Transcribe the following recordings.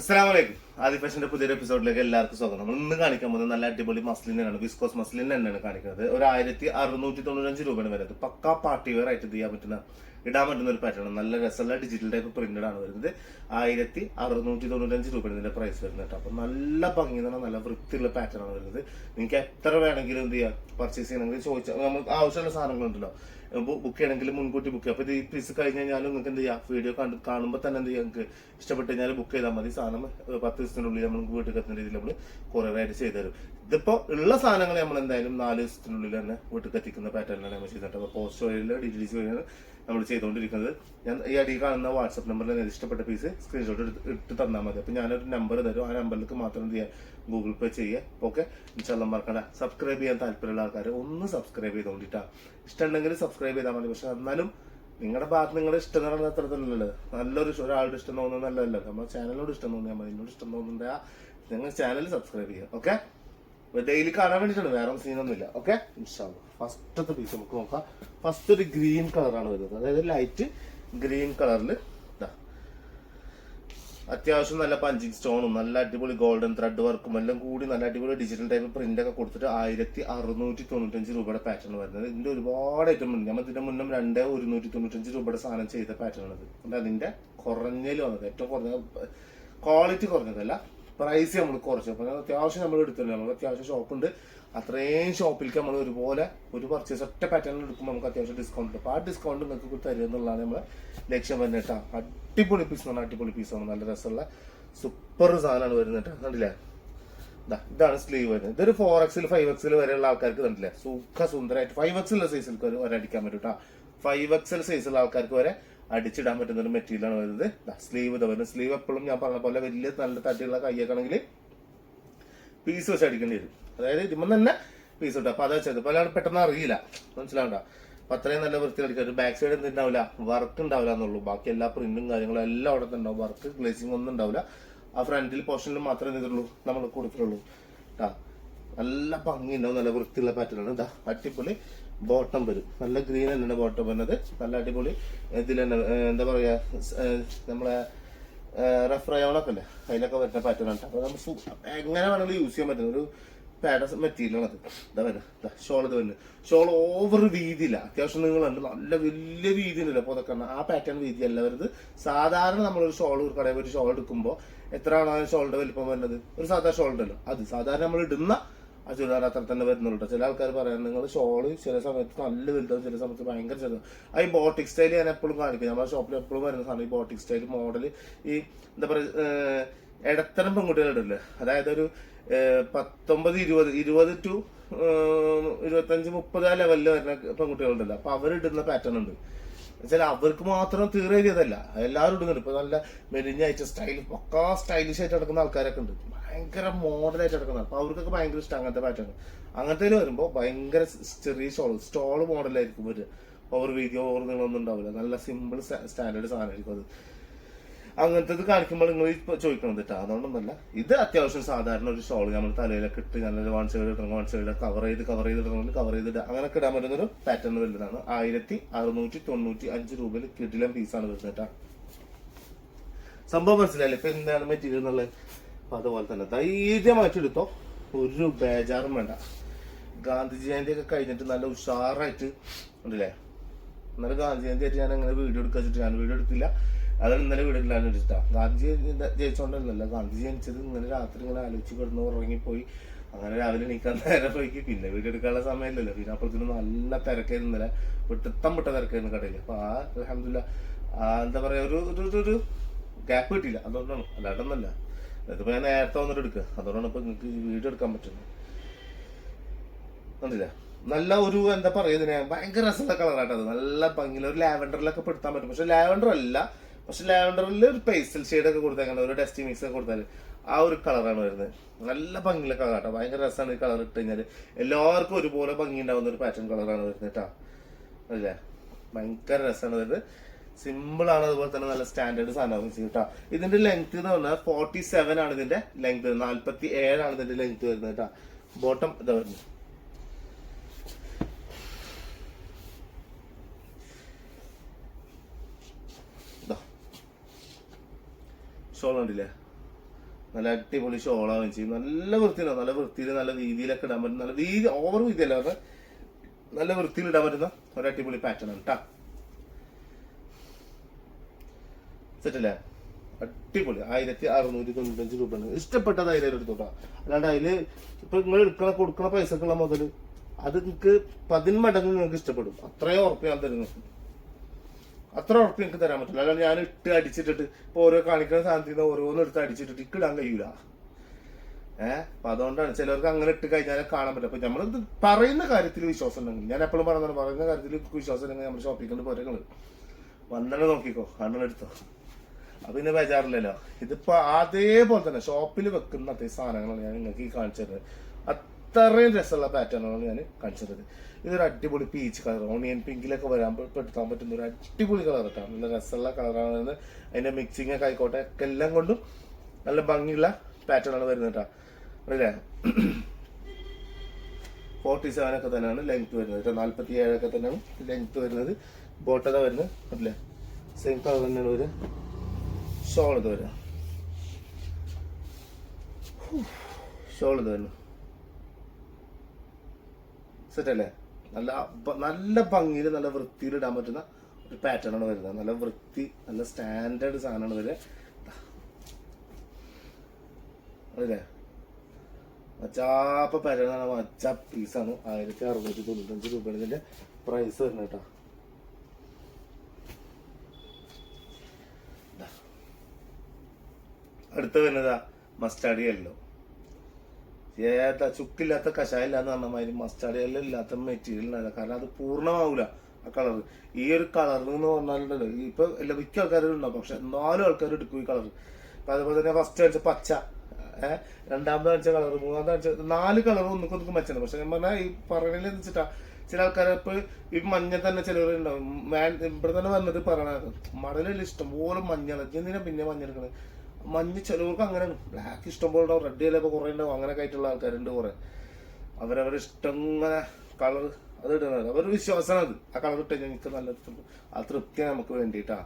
അസ്സലാമലൈക്കും. ആദി ഫാഷന്റെ പുതിയൊരു എപ്പിസോഡിലേക്ക് എല്ലാവർക്കും സ്വാഗതം. നമ്മൾ ഇന്ന് കാണിക്കാൻ പോകുന്നത് നല്ല അടിപൊളി മസ്ലിൻ ആണ് വിസ്കോസ് മസ്ലിൻ തന്നെയാണ് കാണിക്കുന്നത്. ഒരു ആയിരത്തി അറുന്നൂറ്റി തൊണ്ണൂറ്റഞ്ച് രൂപയാണ് വരുന്നത് പക്കാ പാർട്ടി വെയർ ആയിട്ട് ചെയ്യാൻ പറ്റുന്ന ഇടാൻ പറ്റുന്ന ഒരു പാറ്റേൺ നല്ല രസമുള്ള ഡിജിറ്റൽ ടൈപ്പ് പ്രിന്റഡ് ആണ് വരുന്നത്. ആയിരത്തി അറുന്നൂറ്റി തൊണ്ണൂറ്റഞ്ച് രൂപയാണ് ഇതിന്റെ പ്രൈസ് വരുന്നത് കേട്ടോ. അപ്പൊ നല്ല ഭംഗി പറഞ്ഞാൽ നല്ല വൃത്തിയുള്ള പാറ്റേൺ ആണ് വരുന്നത്. നിങ്ങൾക്ക് എത്ര വേണമെങ്കിലും എന്ത് ചെയ്യാം? പർച്ചേസ് ചെയ്യണമെങ്കിൽ ചോദിച്ചാൽ നമുക്ക് ആവശ്യമുള്ള സാധനങ്ങളുണ്ടല്ലോ. ബുക്ക് ചെയ്യണമെങ്കിൽ മുൻകൂട്ടി ബുക്ക് ചെയ്യാം. അപ്പോൾ ഈ പീസ് കഴിഞ്ഞ് കഴിഞ്ഞാൽ നിങ്ങൾക്ക് എന്ത് ചെയ്യാം? വീഡിയോ കണ്ട് കാണുമ്പോൾ തന്നെ എന്ത് ചെയ്യാം നിങ്ങൾക്ക്? ഇഷ്ടപ്പെട്ട് കഴിഞ്ഞാൽ ബുക്ക് ചെയ്താൽ മതി. സാധനം പത്ത് ദിവസത്തിനുള്ളിൽ നമ്മൾ വീട്ടിൽ എത്തുന്ന രീതിയിൽ നമ്മൾ കൊറിയറായിട്ട് ചെയ്തു തരും. ഇതിപ്പോ ഉള്ള സാധനങ്ങൾ നമ്മൾ എന്തായാലും നാല് ദിവസത്തിനുള്ളിൽ തന്നെ വീട്ടിൽ എത്തിക്കുന്ന പാറ്റേണിലാണ് നമ്മൾ ചെയ്തിട്ട് അപ്പോൾ പോസ്റ്റ് വഴിയിൽ ഡി ടി വഴിയാണ് നമ്മൾ ചെയ്തുകൊണ്ടിരിക്കുന്നത് ഞാൻ ഈ അടി കാണുന്ന വാട്സപ്പ് നമ്പറിൽ നിങ്ങൾക്ക് ഇഷ്ടപ്പെട്ട പീസ് സ്ക്രീൻഷോട്ട് എടുത്ത് ഇട്ട് തന്നാൽ മതി. അപ്പം ഞാനൊരു നമ്പർ തരും. ആ നമ്പറിലേക്ക് മാത്രം എന്ത് ചെയ്യുക ഗൂഗിൾ പേ ചെയ്യുക ഓക്കെ ഇൻഷാല്ല മറക്കണ്ട. സബ്സ്ക്രൈബ് ചെയ്യാൻ താല്പര്യമുള്ള ആൾക്കാർ ഒന്ന് സബ്സ്ക്രൈബ് ചെയ്തോണ്ടിട്ടാ. ഇഷ്ടമുണ്ടെങ്കിൽ സബ്സ്ക്രൈബ് ചെയ്താൽ മതി. പക്ഷെ എന്നാലും നിങ്ങളുടെ ഭാഗത്ത് നിങ്ങളുടെ ഇഷ്ടം എന്ന് പറയുന്നത് അത്ര തന്നെയല്ലേ നല്ലൊരു ഒരാളുടെ ഇഷ്ടം തോന്നുന്നത് നമ്മുടെ ചാനലിനോട് ഇഷ്ടം തോന്നിയാൽ മതി. എന്നോട് ഇഷ്ടം തോന്നുന്നുണ്ടാ നിങ്ങൾ ചാനൽ സബ്സ്ക്രൈബ് ചെയ്യുക ഓക്കെ ഡെയിലി കാണാൻ വേണ്ടിയിട്ടാണ്. വേറെ സീനൊന്നുമില്ല ഓക്കെ ഫസ്റ്റത്തെ പീസ് നമുക്ക് നോക്കാം. ഫസ്റ്റ് ഒരു ഗ്രീൻ കളറാണ് വരുന്നത്. അതായത് ലൈറ്റ് ഗ്രീൻ കളറിൽ അത്യാവശ്യം നല്ല പഞ്ചിങ് സ്റ്റോണും നല്ല അടിപൊളി ഗോൾഡൻ ത്രെഡ് വർക്കും എല്ലാം കൂടി നല്ല അടിപൊളി ഡിജിറ്റൽ ടൈപ്പ് പ്രിന്റ് ഒക്കെ കൊടുത്തിട്ട് ആയിരത്തി അറുന്നൂറ്റി തൊണ്ണൂറ്റഞ്ച് രൂപയുടെ പാറ്റേൺ വരുന്നത്. ഇതിന്റെ ഒരുപാട് ഐറ്റം ഉണ്ട്. നമ്മൾ ഇതിന്റെ മുന്നേ രണ്ട് ഒരുന്നൂറ്റി തൊണ്ണൂറ്റഞ്ച് രൂപയുടെ സാധനം ചെയ്ത പാറ്റേൺ ആണ് അതിന്റെ കുറഞ്ഞതിൽ വന്നത്. ഏറ്റവും കുറഞ്ഞ ക്വാളിറ്റി കുറഞ്ഞതല്ല. പ്രൈസ് നമ്മൾ കുറച്ചു. അപ്പൊ അത്യാവശ്യം നമ്മൾ എടുത്തില്ല നമുക്ക് അത്യാവശ്യം ഷോപ്പുണ്ട് അത്രയും ഷോപ്പിലേക്ക് നമ്മൾ ഒരുപോലെ ഒരു പർച്ചേസ് ഒറ്റ പാറ്റേണിൽ എടുക്കുമ്പോൾ നമുക്ക് അത്യാവശ്യം ഡിസ്കൗണ്ട് ഉണ്ട്. അപ്പൊ ആ ഡിസ്കൗണ്ട് നിങ്ങൾക്ക് തരുക എന്നുള്ളതാണ് നമ്മളെ ലക്ഷ്യം വരുന്നത് കേട്ടോ. അടിപൊളി പീസ് ആണ് അടിപൊളി പീസാണ് നല്ല രസമുള്ള സൂപ്പർ സാധനമാണ് വരുന്നത് കേട്ടോ. കണ്ടില്ലേ? ഇതാണ് സ്ലീവ് വരുന്നത്. ഇതൊരു ഫോർ എക്സിൽ ഫൈവ് എക്സിൽ വരെയുള്ള ആൾക്കാർക്ക് കണ്ടില്ലേ? സുഖ സുന്ദരമായിട്ട് ഫൈവ് എക്സിലുള്ള സൈസിൽ വരെ അടിക്കാൻ പറ്റും കേട്ടോ. ഫൈവ് എക്സൽ സൈസുള്ള ആൾക്കാർക്ക് വരെ അടിച്ചിടാൻ പറ്റുന്ന ഒരു മെറ്റീരിയലാണ് വരുന്നത്. സ്ലീവ് ഇത് വരുന്നത്. സ്ലീവ് എപ്പോഴും ഞാൻ പറഞ്ഞ പോലെ വലിയ നല്ല തട്ടിയുള്ള കൈയൊക്കെ ആണെങ്കിൽ പീസ് വെച്ച് അടിക്കേണ്ടി വരും. അതായത് ഇതിമ്മ തന്നെ പീസ് കിട്ടും അപ്പൊ അത് വെച്ചത്. ആൾ പെട്ടെന്ന് അറിയില്ല. മനസ്സിലാവണ്ട? അപ്പൊ അത്രയും നല്ല വൃത്തി അടിക്കാൻ ഒരു ബാക്ക് സൈഡ് എന്തുണ്ടാവില്ല വർക്ക് ഉണ്ടാവില്ല എന്നുള്ളൂ. ബാക്കി എല്ലാ പ്രിന്റും കാര്യങ്ങളും എല്ലാം അവിടെ തന്നെ ഉണ്ടാവും. വർക്ക് ഗ്ലേസിംഗ് ഒന്നും ഉണ്ടാവില്ല. ആ ഫ്രണ്ടിൽ പോർഷനിൽ മാത്രമേ ഇതുള്ളൂ നമ്മൾ കൊടുത്തിട്ടുള്ളൂ. കേട്ടാ നല്ല ഭംഗി ഉണ്ടാവും നല്ല വൃത്തിയുള്ള പാറ്റേൺ ഇതാ അടിപൊളി. ബോട്ടം വരും. നല്ല ഗ്രീൻ തന്നെയാണ് ബോട്ടം വരുന്നത്. നല്ല അടിപൊളി ഇതിൽ തന്നെ എന്താ പറയുക നമ്മളെ റെഫർ റെഫ്രയോണൊക്കെ അല്ലേ അതിലൊക്കെ വരുന്ന പാറ്റേൺ ആണ്. അപ്പൊ നമുക്ക് എങ്ങനെ വേണമെങ്കിലും യൂസ് ചെയ്യാൻ പറ്റുന്ന ഒരു പാഡ മെറ്റീരിയൽ അത്. ഇതാ വരുന്നത് ഷോൾ ഇത് വരുന്നത് ഷോൾ ഓവർ വീതിയില്ല. അത്യാവശ്യം നിങ്ങൾ നല്ല വലിയ വീതി ഉണ്ടല്ലോ. അപ്പോൾ അതൊക്കെ ആ പാറ്റേൺ വീതി അല്ല വരുന്നത്. സാധാരണ നമ്മളൊരു ഷോൾ ഒരു കടയിൽ ഒരു ഷോൾ എടുക്കുമ്പോൾ എത്രയാണ് ആ ഷോളിന്റെ വലിപ്പം വരുന്നത്? ഒരു സാധാരണ ഷോൾ ഉണ്ടല്ലോ. അത് സാധാരണ നമ്മൾ ഇടുന്ന ആ ചുരിദാർ അത്ര തന്നെ വരുന്നുള്ളൂ. ചില ആൾക്കാർ പറയാൻ നിങ്ങൾ ഷോൾ ചില സമയത്ത് നല്ല വലുതാവും ചില സമയത്ത് ഭയങ്കര ചെറുതും ആ ഈ ബോട്ടിക് സ്റ്റൈൽ ഞാൻ എപ്പോഴും കാണിക്കും. നമ്മുടെ ഷോപ്പിൽ എപ്പോഴും വരുന്ന സാധനം ഈ ബോട്ടിക് സ്റ്റൈൽ മോഡൽ ഈ എന്താ പറയുക ഇടത്തരം പെൺകുട്ടികളുണ്ടല്ലേ അതായത് ഒരു പത്തൊമ്പത് ഇരുപത് ഇരുപത് ടു ഇരുപത്തഞ്ച് മുപ്പത് ആ ലെവലിൽ വരുന്ന പെൺകുട്ടികളുണ്ടല്ലോ അപ്പൊ അവരിടുന്ന പാറ്റേൺ ഉണ്ട്. വെച്ചാൽ അവർക്ക് മാത്രം തീറേരിയതല്ല എല്ലാവരും ഇടുന്നുണ്ട്. ഇപ്പൊ നല്ല മെലിഞ്ഞ അയച്ച സ്റ്റൈൽ പക്കാ സ്റ്റൈലിഷ് ആയിട്ട് നടക്കുന്ന ആൾക്കാരൊക്കെ ഉണ്ട്. ഭയങ്കര മോഡലായിട്ട് എടുക്കുന്നത് അപ്പൊ അവർക്കൊക്കെ ഭയങ്കര ഇഷ്ടം അങ്ങനത്തെ പാറ്റേൺ അങ്ങനത്തെ വരുമ്പോൾ ഭയങ്കര ചെറിയ സ്റ്റോൾ സ്റ്റോൾ മോഡലായിരിക്കും ഒരു ഓവർ വീതിയോ ഓവർ നീളമൊന്നും ഉണ്ടാവില്ല. നല്ല സിമ്പിൾ സ്റ്റാൻഡേർഡ് സാധനമായിരിക്കും അത്. അങ്ങനത്തെ കാണിക്കുമ്പോൾ നിങ്ങൾ ചോദിക്കണം കേട്ടോ അതുകൊണ്ടൊന്നല്ല ഇത് അത്യാവശ്യം സാധാരണ ഒരു ഷോൾ നമ്മൾ തലയിലൊക്കെ ഇട്ട് നല്ലൊരു വൺ സൈഡ് ഇടണം വൺ സൈഡ് കവർ ചെയ്ത് കവർ ചെയ്ത് ഇടണമെങ്കിൽ കവർ ചെയ്ത് അങ്ങനെയൊക്കെ ഇടാൻ പറ്റുന്ന ഒരു പാറ്റേൺ വരുന്നതാണ് ആയിരത്തി അറുന്നൂറ്റി തൊണ്ണൂറ്റി അഞ്ച് രൂപയിൽ കിടിലം പീസാണ് വരുന്നത് കേട്ടോ സംഭവം മനസ്സിലായില്ലേ? ഇപ്പൊ എന്താണ് മെറ്റീരിയൽ എന്നുള്ളത് അപ്പൊ അതുപോലെ തന്നെ ധൈര്യമായിട്ട് എടുത്തോ ഒരു ബേജാറും വേണ്ട. ഗാന്ധി ജയന്തി ഒക്കെ കഴിഞ്ഞിട്ട് നല്ല ഉഷാറായിട്ട് ഉണ്ടല്ലേ? ഇന്നലെ ഗാന്ധി ജയന്തി ആയിട്ട് ഞാൻ അങ്ങനെ വീഡിയോ എടുക്കാൻ വെച്ചിട്ട് ഞാൻ വീഡിയോ എടുത്തില്ല. അതാണ് ഇന്നലെ വീഡിയോ ഇല്ലാന്ന് വെച്ചിട്ടാ ഗാന്ധി ജയന്തി ജയിച്ചോണ്ടല്ലോ ഗാന്ധി ജനിച്ചത് ഇന്നലെ രാത്രി ഇങ്ങനെ ആലോചിച്ച് കിടന്ന് ഉറങ്ങിപ്പോയി. അങ്ങനെ രാവിലെ എണീക്കാൻ നേരം പോയി പിന്നെ വീഡിയോ എടുക്കാനുള്ള സമയമില്ലല്ലോ. പിന്നെ അപ്പുറത്തിന് നല്ല തിരക്കായിരുന്നു ഇന്നലെ. വിട്ടിത്തം വിട്ട തിരക്കായിരുന്നു കടയിൽ അപ്പൊ ആ അലഹമില്ല എന്താ പറയാ ഒരു ഒരു ഗ്യാപ്പ് കിട്ടിയില്ല. അതുകൊണ്ടാണ്. അല്ലാണ്ടൊന്നല്ല ഇതിപ്പോ ഞാൻ നേരത്തെ വന്നിട്ട് എടുക്കുക അതുകൊണ്ടാണ് ഇപ്പൊ നിങ്ങൾക്ക് വീഡിയോ എടുക്കാൻ പറ്റുന്നത്. കണ്ടില്ല? നല്ല ഒരു എന്താ പറയുക ഇതിനെ? ഭയങ്കര രസമുള്ള കളറായിട്ട് അത് നല്ല ഭംഗിയിൽ ഒരു ലാവൻഡറിലൊക്കെ പെടുത്താൻ പറ്റും. പക്ഷെ ലാവൻഡർ അല്ല. പക്ഷെ ലാവൻഡറിൽ ഒരു പേസ്റ്റൽ ഷെയ്ഡ് ഒക്കെ കൊടുത്തേക്കണം ഒരു ഡസ്റ്റി മിക്സ് ഒക്കെ കൊടുത്താൽ ആ ഒരു കളറാണ് വരുന്നത്. നല്ല ഭംഗിയുള്ള കളറാട്ടോ ഭയങ്കര രസമാണ് ഈ കളർ ഇട്ട് കഴിഞ്ഞാൽ എല്ലാവർക്കും ഒരുപോലെ ഭംഗി ഉണ്ടാവുന്ന ഒരു പാറ്റേൺ കളറാണ് വരുന്നത് കേട്ടോ അല്ലേ ഭയങ്കര രസമാണ് വരുന്നത്. സിമ്പിൾ ആണ് അതുപോലെ തന്നെ നല്ല സ്റ്റാൻഡേർഡ് സാധനമാണ് കേട്ടോ. ഇതിന്റെ ലെങ്ത് എന്ന് പറഞ്ഞാൽ ഫോർട്ടി സെവൻ ആണ് ഇതിന്റെ ലെങ്ത് നാല്പത്തി ഏഴാണ് ഇതിന്റെ ലെങ്ത് വരുന്നത് കേട്ടോ. ബോട്ടം ഇതാ വരുന്നത്. ഷോൾ നല്ല അടിപൊളി ഷോളാവുകയും ചെയ്യും നല്ല വൃത്തിയിലാണ് നല്ല വൃത്തിയിൽ നല്ല രീതിയിലൊക്കെ ഇടാൻ പറ്റും നല്ല രീതി ഓവർ പറഞ്ഞാൽ നല്ല വൃത്തിയിൽ ഇടാൻ പറ്റുന്ന ഒരു അടിപൊളി പാറ്റേൺ ആണ് കേട്ടാ. സെറ്റല്ലേ? അടിപൊളി. ആയിരത്തി അറുന്നൂറ്റി തൊണ്ണൂറ്റഞ്ച് രൂപയാണ് ഇഷ്ടപ്പെട്ടത് അതിൽ എടുത്തോട്ടാ അല്ലാണ്ട് അതിൽ ഇപ്പൊ നിങ്ങൾ എടുക്കണ കൊടുക്കണ പൈസക്കുള്ള മുതൽ അത് നിങ്ങൾക്ക് പതിന്മടങ്ങ് നിങ്ങൾക്ക് ഇഷ്ടപ്പെടും. അത്രയും ഉറപ്പ് ഞാൻ തരുന്നു. അത്ര ഉറപ്പ് നിങ്ങൾക്ക് തരാൻ പറ്റില്ല. അല്ലാണ്ട് ഞാൻ ഇട്ട് അടിച്ചിട്ടിട്ട് ഇപ്പൊ ഓരോ കാണിക്കുന്ന സാധനത്തിൽ നിന്ന് ഓരോന്നും എടുത്ത് അടിച്ചിട്ടിട്ട് ഇക്കിടാൻ കഴിയൂല. ഏഹ് അപ്പൊ അതുകൊണ്ടാണ് ചിലർക്ക് അങ്ങനെ ഇട്ട് കഴിഞ്ഞാൽ കാണാൻ പറ്റും. അപ്പൊ നമ്മൾ പറയുന്ന കാര്യത്തിൽ വിശ്വാസം ഉണ്ടെങ്കിൽ ഞാൻ എപ്പോഴും പറയുന്നത് പറയുന്ന കാര്യത്തിൽ വിശ്വാസം ഉണ്ടെങ്കിൽ നമ്മൾ ഷോപ്പിൽ കൊണ്ട് പോരങ്ങൾ വന്നെ നോക്കിക്കോ. കണ്ണൻ എടുത്തോ. അപ്പൊ പിന്നെ ബേജാറില്ലല്ലോ. ഇതിപ്പോ അതേപോലെ തന്നെ ഷോപ്പിൽ വെക്കുന്ന അതേ സാധനങ്ങളാണ് ഞാൻ നിങ്ങൾക്ക് ഈ കാണിച്ചത്. അത്രയും രസമുള്ള പാറ്റേണാണ് ഞാൻ കാണിച്ചത്. ഇതൊരു അടിപൊളി പീച്ച് കളർ ഓണിയൻ പിങ്കിലൊക്കെ വരാൻ പെടുത്താൻ പറ്റുന്ന ഒരു അടിപൊളി കളർ കേട്ടോ. നല്ല രസമുള്ള കളറാണ് അതിന്റെ മിക്സിംഗ് ഒക്കെ ആയിക്കോട്ടെ ഒക്കെ എല്ലാം കൊണ്ടും നല്ല ഭംഗിയുള്ള പാറ്റേണാണ് വരുന്നത് കേട്ടോ. അല്ലേ ഫോർട്ടി സെവൻ ഒക്കെ തന്നെയാണ് ലെങ്ത് വരുന്നത് നാല്പത്തി ഏഴൊക്കെ തന്നെയാണ് ലെങ്ത് വരുന്നത്. ബോട്ടത വരുന്നത്. അല്ലേ സെയിം കളർ തന്നെയാണ് വരിക ഷോൾ ഇത് വരിക ഷോൾ ഇത് വരുന്നു നല്ല നല്ല ഭംഗിയിൽ നല്ല വൃത്തിയിൽ ഇടാൻ പറ്റുന്ന ഒരു പാറ്റേൺ ആണ് വരുന്നത്. നല്ല വൃത്തി നല്ല സ്റ്റാൻഡേർഡ് സാധനമാണ് വരിക അതല്ലേ മച്ചാപ്പ പരന്നാണ് മച്ച പീസാണ് ആയിരത്തി അറുന്നൂറ്റി തൊണ്ണൂറ്റഞ്ച് രൂപയാണ് പ്രൈസ് വരുന്നത് കേട്ടോ. അടുത്ത വരുന്നതാ മസ്റ്റാർഡ് യെല്ലോ ഏതാ? ചുക്കില്ലാത്ത കഷായില്ല എന്ന് പറഞ്ഞ മാതിരി മസ്റ്റാർഡ് യെല്ലോ ഇല്ലാത്ത മെറ്റീരിയൽ അല്ല കാരണം അത് പൂർണമാവൂല ആ കളർ ഈ ഒരു കളർ എന്ന് പറഞ്ഞാലുണ്ടല്ലോ ഇപ്പൊ എല്ലാ മിക്ക ആൾക്കാരും ഉണ്ടാവും പക്ഷെ നാലും ആൾക്കാർ എടുക്കും ഈ കളർ അപ്പൊ അതുപോലെ തന്നെ ഫസ്റ്റ് കാണിച്ച പച്ച ഏഹ് രണ്ടാമത് കാണിച്ച കളർ മൂന്നാമത് കാണിച്ച നാല് കളർ ഒന്നും ഒന്നും മെച്ചാണ് പക്ഷെ ഞാൻ പറഞ്ഞാൽ ഈ പറയണത് വെച്ചിട്ടാ ചില ആൾക്കാരെ ഇപ്പൊ ഈ മഞ്ഞ തന്നെ ചിലവരുണ്ടാവും ഇവിടെ തന്നെ വന്നിട്ട് പറയണ മടലിൽ ഇഷ്ടംപോലെ മഞ്ഞാണ് എന്തിനാ പിന്നെ മഞ്ഞ എടുക്കണത് മഞ്ഞ ചിലവർക്ക് അങ്ങനെ ബ്ലാക്ക് ഇഷ്ടം പോലെ ഉണ്ടാവും. റെഡ് ചിലപ്പോൾ കുറെ ഉണ്ടാവും. അങ്ങനെയൊക്കെ ആയിട്ടുള്ള ആൾക്കാരുണ്ട് കുറെ. അവരവരുടെ ഇഷ്ടം ഇങ്ങനെ കളർ അത് ഇടുന്നത് അവരുടെ വിശ്വാസമാണ് അത്. ആ കളർ ഇട്ട് ഞങ്ങൾക്ക് നല്ല ആ തൃപ്തി നമുക്ക് വേണ്ടിയിട്ടാ.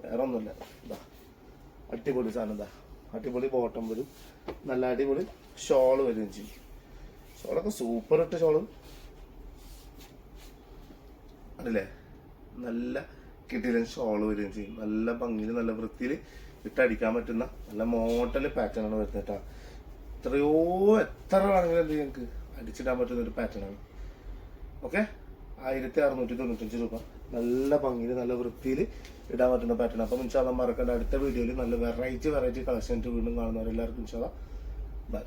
വേറെ ഒന്നുമില്ല. ഇതാ അടിപൊളി സാധനം ഇതാ അടിപൊളി ബോട്ടം വരും നല്ല അടിപൊളി ഷോൾ വരും ചെയ്യും ഷോളൊക്കെ സൂപ്പർ ഇട്ട ഷോൾ അതല്ലേ നല്ല കിട്ടിയില്ല ഷോൾ വരും ചെയ്യും നല്ല ഭംഗിയിൽ നല്ല വൃത്തിയിൽ ഇട്ടടിക്കാൻ പറ്റുന്ന നല്ല മോഡൽ പാറ്റേൺ ആണ് വരുന്നത് കേട്ടോ എത്രയോ എത്ര വേണമെങ്കിലും എന്ത് ഞങ്ങൾക്ക് അടിച്ചിടാൻ പറ്റുന്ന ഒരു പാറ്റേൺ ആണ്. ഓക്കെ ആയിരത്തി അറുന്നൂറ്റി തൊണ്ണൂറ്റഞ്ച് രൂപ. നല്ല ഭംഗിയിൽ നല്ല വൃത്തിയിൽ ഇടാൻ പറ്റുന്ന പാറ്റേൺ അപ്പം ഇൻഷാല്ല മറക്കേണ്ട. അടുത്ത വീഡിയോയിൽ നല്ല വെറൈറ്റി വെറൈറ്റി കളക്ഷൻ വീണ്ടും കാണുന്നവരെല്ലാവർക്കും ഇൻഷാല്ല ബൈ